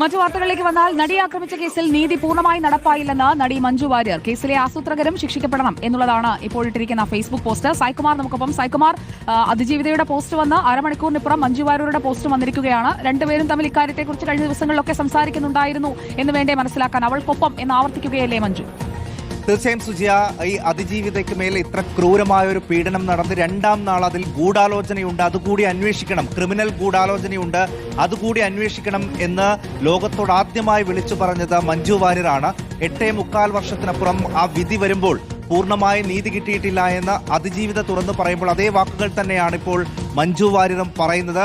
മറ്റു വാർത്തകളിലേക്ക് വന്നാൽ നടി ആക്രമിച്ച കേസിൽ നീതി പൂർണമായി നടപ്പായില്ലെന്ന് നടി മഞ്ജു വാര്യർ. കേസിലെ ആസൂത്രകരും ശിക്ഷിക്കപ്പെടണം എന്നുള്ളതാണ് ഇപ്പോൾ ഇട്ടിരിക്കുന്ന ഫേസ്ബുക്ക് പോസ്റ്റ്. സായ്കുമാർ നമുക്കൊപ്പം. സായ്കുമാർ അതിജീവിതയുടെ പോസ്റ്റ് വന്ന് അരമണിക്കൂറിനിപ്പുറം മഞ്ജു വാര്യരുടെ പോസ്റ്റ് വന്നിരിക്കുകയാണ്. രണ്ടുപേരും തമ്മിൽ ഇക്കാര്യത്തെക്കുറിച്ച് കഴിഞ്ഞ ദിവസങ്ങളിലൊക്കെ സംസാരിക്കുന്നുണ്ടായിരുന്നു എന്ന് വേണ്ടേ മനസ്സിലാക്കാൻ അവൾക്കൊപ്പം എന്ന് ആവർത്തിക്കുകയല്ലേ മഞ്ജു? തീർച്ചയായും സുജിയ ഈ അതിജീവിതയ്ക്ക് മേൽ ഇത്ര ക്രൂരമായ ഒരു പീഡനം നടന്ന് രണ്ടാം നാൾ അതിൽ ഗൂഢാലോചനയുണ്ട്. അതുകൂടി അന്വേഷിക്കണം. ക്രിമിനൽ ഗൂഢാലോചനയുണ്ട്. അതുകൂടി അന്വേഷിക്കണം എന്ന് ലോകത്തോട് ആദ്യമായി വിളിച്ചു പറഞ്ഞത് മഞ്ജു വാര്യരാണ്. എട്ടേ മുക്കാൽ വർഷത്തിനപ്പുറം ആ വിധി വരുമ്പോൾ പൂർണമായി നീതി കിട്ടിയിട്ടില്ല എന്ന് അതിജീവിത തുറന്നു പറയുമ്പോൾ അതേ വാക്കുകൾ തന്നെയാണ് ഇപ്പോൾ മഞ്ജു വാര്യറും പറയുന്നത്.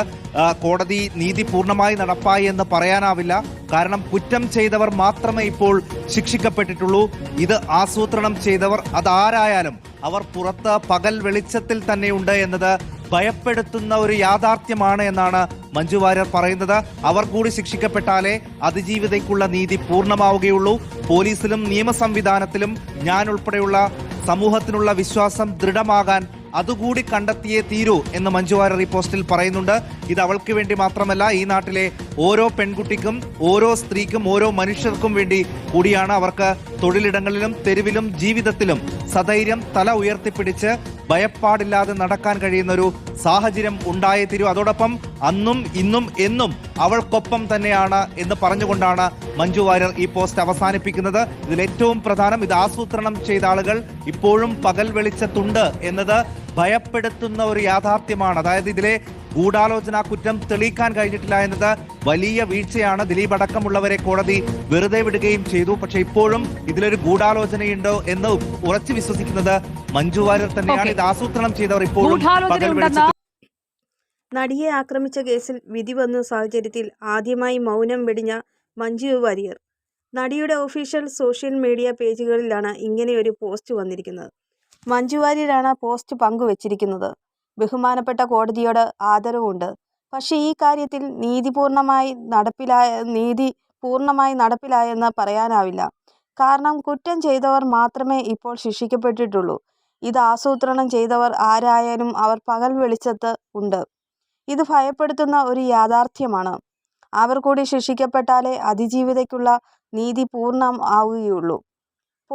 കോടതി നീതി പൂർണമായി നടപ്പായി എന്ന് പറയാനാവില്ല. കാരണം കുറ്റം ചെയ്തവർ മാത്രമേ ഇപ്പോൾ ശിക്ഷിക്കപ്പെട്ടിട്ടുള്ളൂ. ഇത് ആസൂത്രണം ചെയ്തവർ അതാരായാലും അവർ പുറത്ത് പകൽ വെളിച്ചത്തിൽ തന്നെയുണ്ട് എന്നത് ഭയപ്പെടുത്തുന്ന ഒരു യാഥാർത്ഥ്യമാണ് എന്നാണ് മഞ്ജു വാര്യർ പറയുന്നത്. അവർ കൂടി ശിക്ഷിക്കപ്പെട്ടാലേ അതിജീവിതയ്ക്കുള്ള നീതി പൂർണമാവുകയുള്ളൂ. പോലീസിലും നിയമ സംവിധാനത്തിലും ഞാൻ ഉൾപ്പെടെയുള്ള സമൂഹത്തിനുള്ള വിശ്വാസം ദൃഢമാകാൻ അതുകൂടി കണ്ടെത്തിയേ തീരൂ എന്ന് മഞ്ജു വാര്യർ ഈ പോസ്റ്റിൽ പറയുന്നുണ്ട്. ഇത് അവൾക്ക് വേണ്ടി മാത്രമല്ല ഈ നാട്ടിലെ ഓരോ പെൺകുട്ടിക്കും ഓരോ സ്ത്രീക്കും ഓരോ മനുഷ്യർക്കും വേണ്ടി കൂടിയാണ് അവർക്ക് തൊഴിലിടങ്ങളിലും തെരുവിലും ജീവിതത്തിലും സധൈര്യം തല ഉയർത്തിപ്പിടിച്ച് ഭയപ്പാടില്ലാതെ നടക്കാൻ കഴിയുന്ന ഒരു സാഹചര്യം ഉണ്ടായേ തീരൂ. അതോടൊപ്പം അന്നും ഇന്നും എന്നും അവൾക്കൊപ്പം തന്നെയാണ് എന്ന് പറഞ്ഞുകൊണ്ടാണ് മഞ്ജു വാര്യർ ഈ പോസ്റ്റ് അവസാനിപ്പിക്കുന്നത്. ഇതിൽ ഏറ്റവും പ്രധാനം ഇത് ആസൂത്രണം ചെയ്ത ആളുകൾ ഇപ്പോഴും പകൽ വെളിച്ചത്തുണ്ട് എന്നത് ഭയപ്പെടുത്തുന്ന ഒരു യാഥാർത്ഥ്യമാണ്. അതായത് ഇതിലെ ഗൂഢാലോചന കുറ്റം തെളിയിക്കാൻ കഴിഞ്ഞിട്ടില്ല എന്നത് വലിയ വീഴ്ചയാണ്. ദിലീപ് അടക്കമുള്ളവരെ കോടതി വെറുതെ വിടുകയും ചെയ്തു. പക്ഷെ ഇപ്പോഴും ഇതിലൊരു ഗൂഢാലോചനയുണ്ടോ എന്ന് ഉറച്ചു വിശ്വസിക്കുന്നത് മഞ്ജു വാര്യർ തന്നെയാണ്. ഇത് ആസൂത്രണം ചെയ്തവർ ഇപ്പോഴും നടിയെ ആക്രമിച്ച കേസിൽ വിധി വന്ന സാഹചര്യത്തിൽ ആദ്യമായി മൗനം വെടിഞ്ഞ മഞ്ജു വാര്യർ. നടിയുടെ ഒഫീഷ്യൽ സോഷ്യൽ മീഡിയ പേജുകളിലാണ് ഇങ്ങനെയൊരു പോസ്റ്റ് വന്നിരിക്കുന്നത്. മഞ്ജു വാര്യരാണ് പോസ്റ്റ് പങ്കുവച്ചിരിക്കുന്നത്. ബഹുമാനപ്പെട്ട കോടതിയോട് ആദരവുണ്ട്. പക്ഷേ ഈ കാര്യത്തിൽ നീതിപൂർണമായി നടപ്പിലായ നീതി പൂർണമായി നടപ്പിലായെന്ന് പറയാനാവില്ല. കാരണം കുറ്റം ചെയ്തവർ മാത്രമേ ഇപ്പോൾ ശിക്ഷിക്കപ്പെട്ടിട്ടുള്ളൂ. ഇത് ആസൂത്രണം ചെയ്തവർ ആരായാലും അവർ പകൽ വെളിച്ചത്ത് ഉണ്ട്. ഇത് ഭയപ്പെടുത്തുന്ന ഒരു യാഥാർത്ഥ്യമാണ്. അവർ കൂടി ശിക്ഷിക്കപ്പെട്ടാലേ അതിജീവിതയ്ക്കുള്ള നീതി പൂർണം ആവുകയുള്ളൂ.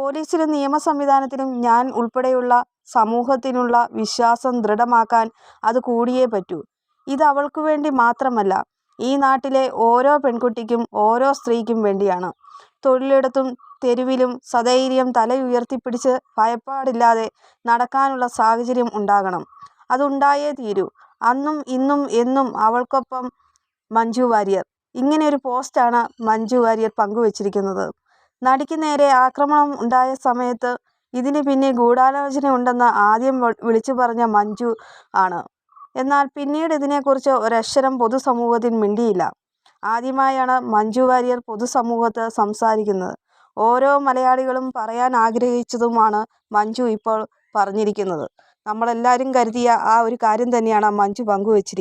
പോലീസിലും നിയമ സംവിധാനത്തിലും ഞാൻ ഉൾപ്പെടെയുള്ള സമൂഹത്തിനുള്ള വിശ്വാസം ദൃഢമാക്കാൻ അത് കൂടിയേ പറ്റൂ. ഇത് അവൾക്ക് വേണ്ടി മാത്രമല്ല ഈ നാട്ടിലെ ഓരോ പെൺകുട്ടിക്കും ഓരോ സ്ത്രീക്കും വേണ്ടിയാണ്. തൊഴിലിടത്തും തെരുവിലും സധൈര്യം തലയുയർത്തിപ്പിടിച്ച് ഭയപ്പാടില്ലാതെ നടക്കാനുള്ള സാഹചര്യം ഉണ്ടാകണം. അതുണ്ടായേ തീരൂ. അന്നും ഇന്നും എന്നും അവൾക്കൊപ്പം മഞ്ജു വാര്യർ. ഇങ്ങനെ ഒരു പോസ്റ്റാണ് മഞ്ജു വാര്യർ പങ്കുവച്ചിരിക്കുന്നത്. നടിക്ക് നേരെ ആക്രമണം ഉണ്ടായ സമയത്ത് ഇതിന് പിന്നെ ഗൂഢാലോചന ഉണ്ടെന്ന് ആദ്യം വിളിച്ചു പറഞ്ഞ മഞ്ജു ആണ്. എന്നാൽ പിന്നീട് ഇതിനെക്കുറിച്ച് ഒരക്ഷരം പൊതുസമൂഹത്തിൽ മിണ്ടിയില്ല. ആദ്യമായാണ് മഞ്ജു വാര്യർ പൊതുസമൂഹത്ത് സംസാരിക്കുന്നത്. ഓരോ മലയാളികളും പറയാൻ ആഗ്രഹിച്ചതുമാണ് മഞ്ജു ഇപ്പോൾ പറഞ്ഞിരിക്കുന്നത്. നമ്മളെല്ലാവരും കരുതിയ ആ ഒരു കാര്യം തന്നെയാണ് മഞ്ജു പങ്കുവച്ചിരിക്കുന്നത്.